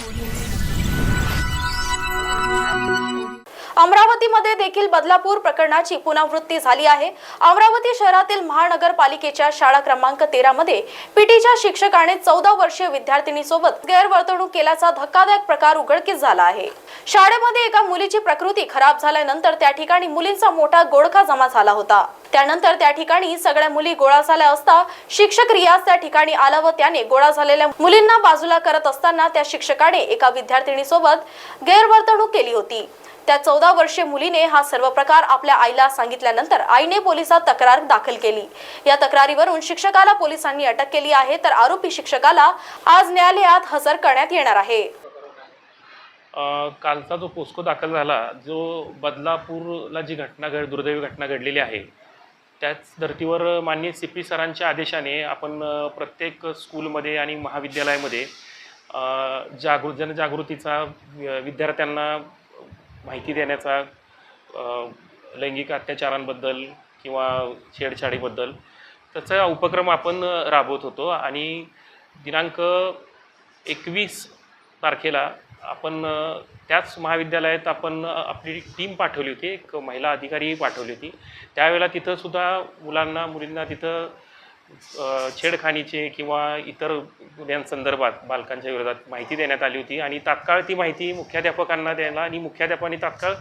Audio अमरावतीमध्ये देखील बदलापूर प्रकरणाची पुनरावृत्ती झाली आहे. अमरावती शहरातील महानगरपालिकेच्या शाळा क्रमांक तेरा मध्ये पीटीच्या शिक्षकाने चौदा वर्षीय विद्यार्थिनीसोबत गैरवर्तणूक केल्याचा धक्कादायक प्रकार उघडकीस झाला आहे. शाळेमध्ये एका मुलीची प्रकृती खराब झाल्यानंतर त्या ठिकाणी मुलींचा मोठा गोडखा जमा झाला होता. त्यानंतर त्या ठिकाणी सगळ्या मुली गोळा झाल्या असता शिक्षक रियाज त्या ठिकाणी आला व त्याने गोळा झालेल्या मुलींना बाजूला करत असताना त्या शिक्षकाने एका विद्यार्थिनीसोबत गैरवर्तणूक केली होती. त्या चौदा वर्षीय मुलीने हा सर्व प्रकार आपल्या आईला सांगितल्यानंतर आईने पोलिसात तक्रार दाखल केली. या तक्रारीवरून शिक्षकाला पोलिसांनी अटक केली आहे तर आरोपी शिक्षकाला आज न्यायालयात हजर करण्यात येणार आहे. कालचा जो पोस्को दाखल झाला जो बदलापूरला जी घटना घड दुर्दैवी घटना घडलेली आहे त्याच धर्तीवर माननीय सी पी सरांच्या आदेशाने आपण प्रत्येक स्कूलमध्ये आणि महाविद्यालयामध्ये जागृ जनजागृतीचा विद्यार्थ्यांना माहिती देण्याचा लैंगिक अत्याचारांबद्दल किंवा छेडछाडीबद्दल त्याचा उपक्रम आपण राबवत होतो. आणि दिनांक एकवीस तारखेला आपण त्याच महाविद्यालयात आपण आपली टीम पाठवली होती. एक महिला अधिकारी पाठवली होती. त्यावेळेला तिथंसुद्धा मुलांना मुलींना तिथं छेडखानीचे किंवा इतर गुन्ह्यांसंदर्भात बालकांच्या विरोधात माहिती देण्यात आली होती आणि तात्काळ ती माहिती मुख्याध्यापकांना द्यायला आणि मुख्याध्यापकांनी तात्काळ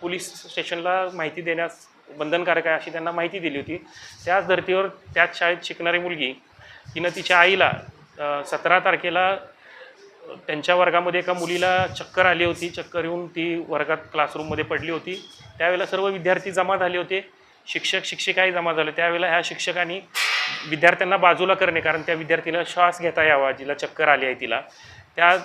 पोलीस स्टेशनला माहिती देण्यास बंधनकारक आहे अशी त्यांना माहिती दिली होती. त्याच धर्तीवर त्याच शाळेत शिकणारी मुलगी तिनं तिच्या आईला सतरा तारखेला त्यांच्या वर्गामध्ये एका मुलीला चक्कर आली होती. चक्कर येऊन ती वर्गात क्लासरूममध्ये पडली होती. त्यावेळेला सर्व विद्यार्थी जमा झाले होते. शिक्षक शिक्षिकाही जमा झाले. त्यावेळेला ह्या शिक्षकांनी विद्यार्थ्यांना बाजूला करणे कारण त्या विद्यार्थीला श्वास घेता यावा जिला चक्कर आली आहे तिला. त्या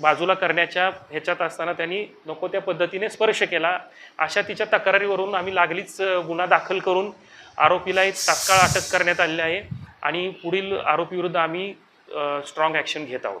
बाजूला करण्याच्या ह्याच्यात असताना त्यांनी नको त्या पद्धतीने स्पर्श केला. अशा तिच्या तक्रारीवरून आम्ही लागलीच गुन्हा दाखल करून आरोपीलाही तात्काळ अटक करण्यात आलेली आहे आणि पुढील आरोपीविरुद्ध आम्ही स्ट्रॉंग ॲक्शन घेत आहोत.